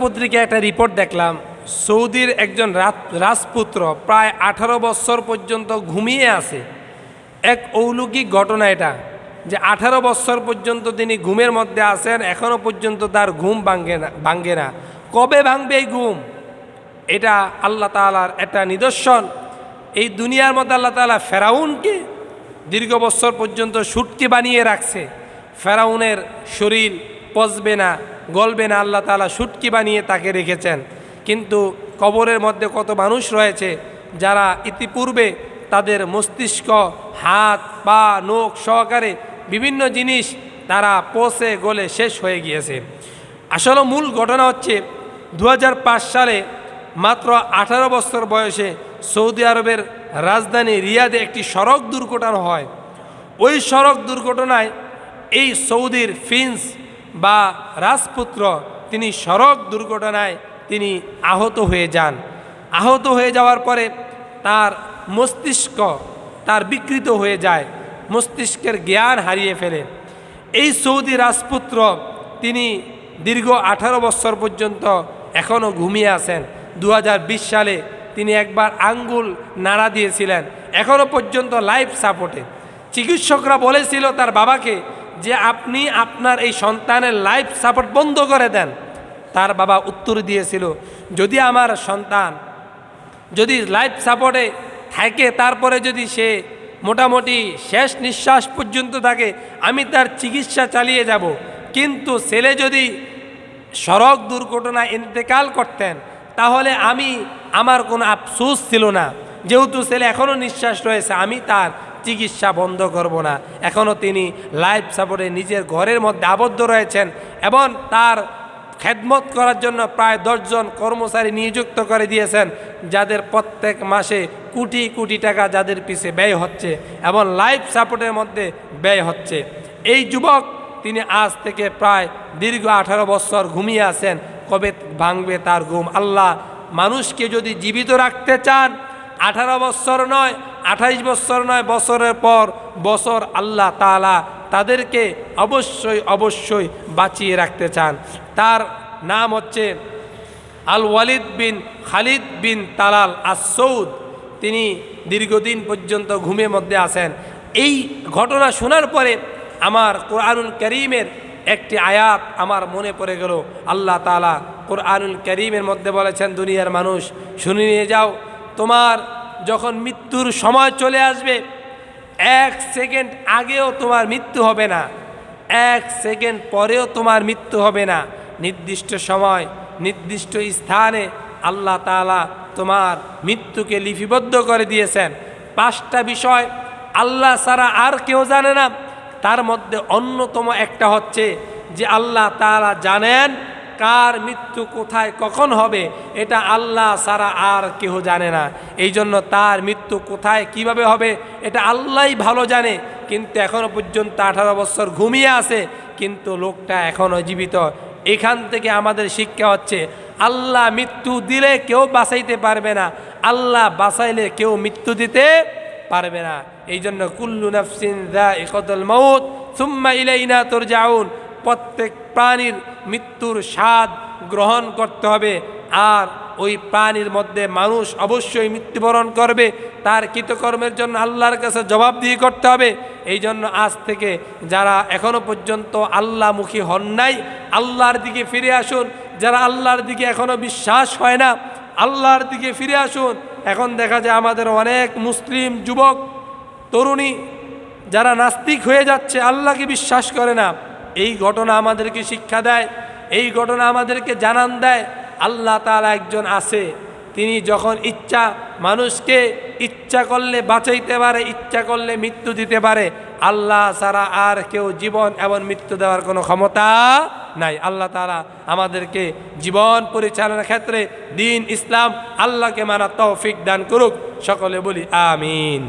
পত্রিকায় একটা রিপোর্ট দেখলাম, সৌদির একজন রাজপুত্র প্রায় আঠারো বছর পর্যন্ত ঘুমিয়ে আছে। এক অলৌকিক ঘটনা এটা, যে আঠারো বছর পর্যন্ত তিনি ঘুমের মধ্যে আছেন এখনও পর্যন্ত তার ঘুম ভাঙ্গে না ভাঙ্গে না। কবে ভাঙবে এই ঘুম? এটা আল্লাহ তালার একটা নিদর্শন। এই দুনিয়ার মধ্যে আল্লাহ তালা ফেরাউনকে দীর্ঘ বছর পর্যন্ত সুটকে বানিয়ে রাখছে। ফেরাউনের শরীর পচবে না, গলবে না, আল্লাহ তালা সুটকি বানিয়ে তাকে রেখেছেন। কিন্তু কবরের মধ্যে কত মানুষ রয়েছে যারা ইতিপূর্বে তাদের মস্তিষ্ক, হাত, পা, নখ সহকারে বিভিন্ন জিনিস তারা পচে, গলে শেষ হয়ে গিয়েছে। আসলে মূল ঘটনা হচ্ছে দু হাজার পাঁচ সালে মাত্র আঠারো বছর বয়সে সৌদি আরবের রাজধানী রিয়াদে একটি সড়ক দুর্ঘটনা হয়। ওই সড়ক দুর্ঘটনায় এই সৌদির ফিন্স বা রাজপুত্র তিনি সড়ক দুর্ঘটনায় তিনি আহত হয়ে যান। আহত হয়ে যাওয়ার পরে তার মস্তিষ্ক তার বিকৃত হয়ে যায়, মস্তিষ্কের জ্ঞান হারিয়ে ফেলে। এই সৌদি রাজপুত্র তিনি দীর্ঘ আঠারো বছর পর্যন্ত এখনও ঘুমিয়ে আছেন। দু হাজার বিশ সালে তিনি একবার আঙ্গুল নাড়া দিয়েছিলেন। এখনও পর্যন্ত লাইফ সাপোর্টে। চিকিৎসকরা বলেছিল তার বাবাকে যে আপনি আপনার এই সন্তানের লাইফ সাপোর্ট বন্ধ করে দেন। তার বাবা উত্তর দিয়েছিল, যদি আমার সন্তান যদি লাইফ সাপোর্টে থাকে, তারপরে যদি সে মোটামুটি শেষ নিঃশ্বাস পর্যন্ত থাকে, আমি তার চিকিৎসা চালিয়ে যাব। কিন্তু ছেলে যদি সড়ক দুর্ঘটনায় ইন্তেকাল করতেন, তাহলে আমি, আমার কোনো আফসোস ছিল না। যেহেতু ছেলে এখনও নিঃশ্বাস রয়েছে, আমি তার চিকিৎসা বন্ধ করব না। এখনও তিনি লাইফ সাপোর্টে নিজের ঘরের মধ্যে আবদ্ধ রয়েছেন এবং তার খেদমত করার জন্য প্রায় দশজন কর্মচারী নিযুক্ত করে দিয়েছেন, যাদের প্রত্যেক মাসে কোটি কোটি টাকা যাদের পিছে ব্যয় হচ্ছে এবং লাইফ সাপোর্টের মধ্যে ব্যয় হচ্ছে। এই যুবক তিনি আজ থেকে প্রায় দীর্ঘ আঠারো বছর ঘুমিয়ে আছেন, কবে ভাঙবে তার ঘুম? আল্লাহ মানুষকে যদি জীবিত রাখতে চান, আঠারো বছর নয় আঠাইশ বছর নয়, বছরের পর বছর আল্লাহ তালা তাদেরকে অবশ্যই অবশ্যই বাঁচিয়ে রাখতে চান। তার নাম হচ্ছে Al Walid bin Khalid bin Talal Al Saud তিনি দীর্ঘদিন পর্যন্ত ঘুমের মধ্যে আছেন। এই ঘটনা শোনার পরে আমার কোরআনুল করিমের একটি আয়াত আমার মনে পড়ে গেল। আল্লাহ তালা কোরআনুল করিমের মধ্যে বলেছেন, দুনিয়ার মানুষ শুনে নিয়ে যাও, তোমার যখন মৃত্যুর সময় চলে আসবে, এক সেকেন্ড আগেও তোমার মৃত্যু হবে না। এক সেকেন্ড পরেও তোমার মৃত্যু হবে না। নির্দিষ্ট সময়, নির্দিষ্ট স্থানে আল্লাহ তালা তোমার মৃত্যুকে লিপিবদ্ধ করে দিয়েছেন। পাঁচটা বিষয় আল্লাহ ছাড়া আর কেউ জানে না। তার মধ্যে অন্যতম একটা হচ্ছে যে আল্লাহ তালা জানেন কার মৃত্যু কোথায়, কখন হবে, এটা আল্লাহ সারা আর কেউ জানে না। এই জন্য তার মৃত্যু কোথায়, কীভাবে হবে, এটা আল্লাহই ভালো জানে। কিন্তু এখনও পর্যন্ত আঠারো বছর ঘুমিয়ে আছে, কিন্তু লোকটা এখনও জীবিত। এখান থেকে আমাদের শিক্ষা হচ্ছে, আল্লাহ মৃত্যু দিলে কেউ বাঁচাইতে পারবে না। আল্লাহ বাঁচাইলে কেউ মৃত্যু দিতে পারবে না। এই জন্য কুল্লু নাফসিন দা ইকতল মৌত সুম্মা ইলাইনা তোর যাউন প্রত্যেক প্রাণীর মৃত্যুর স্বাদ গ্রহণ করতে হবে। আর ওই প্রাণীর মধ্যে মানুষ অবশ্যই মৃত্যুবরণ করবে। তার কৃতকর্মের জন্য আল্লাহর কাছে জবাবদিহি করতে হবে। এই জন্য আজ থেকে যারা এখনও পর্যন্ত আল্লাহমুখী হন নাই, আল্লাহর দিকে ফিরে আসুন। যারা আল্লাহর দিকে এখনও বিশ্বাস হয় না, আল্লাহর দিকে ফিরে আসুন। এখন দেখা যায় আমাদের অনেক মুসলিম যুবক, তরুণী, যারা নাস্তিক হয়ে যাচ্ছে, আল্লাহকে বিশ্বাস করে না। এই ঘটনা আমাদেরকে শিক্ষা দেয়, এই ঘটনা আমাদেরকে জানান দেয়। আল্লাহ তালা একজন আছে, তিনি যখন ইচ্ছা, মানুষকে ইচ্ছা করলে বাঁচাইতে পারে, ইচ্ছা করলে মৃত্যু দিতে পারে, আল্লাহ ছাড়া আর কেউ জীবন এবং মৃত্যু দেওয়ার কোনো ক্ষমতা নাই। আল্লাহ তালা আমাদেরকে জীবন পরিচালনার ক্ষেত্রে দিন, ইসলাম, আল্লাহকে মানা তৌফিক দান করুক। সকলে বলি, আমিন।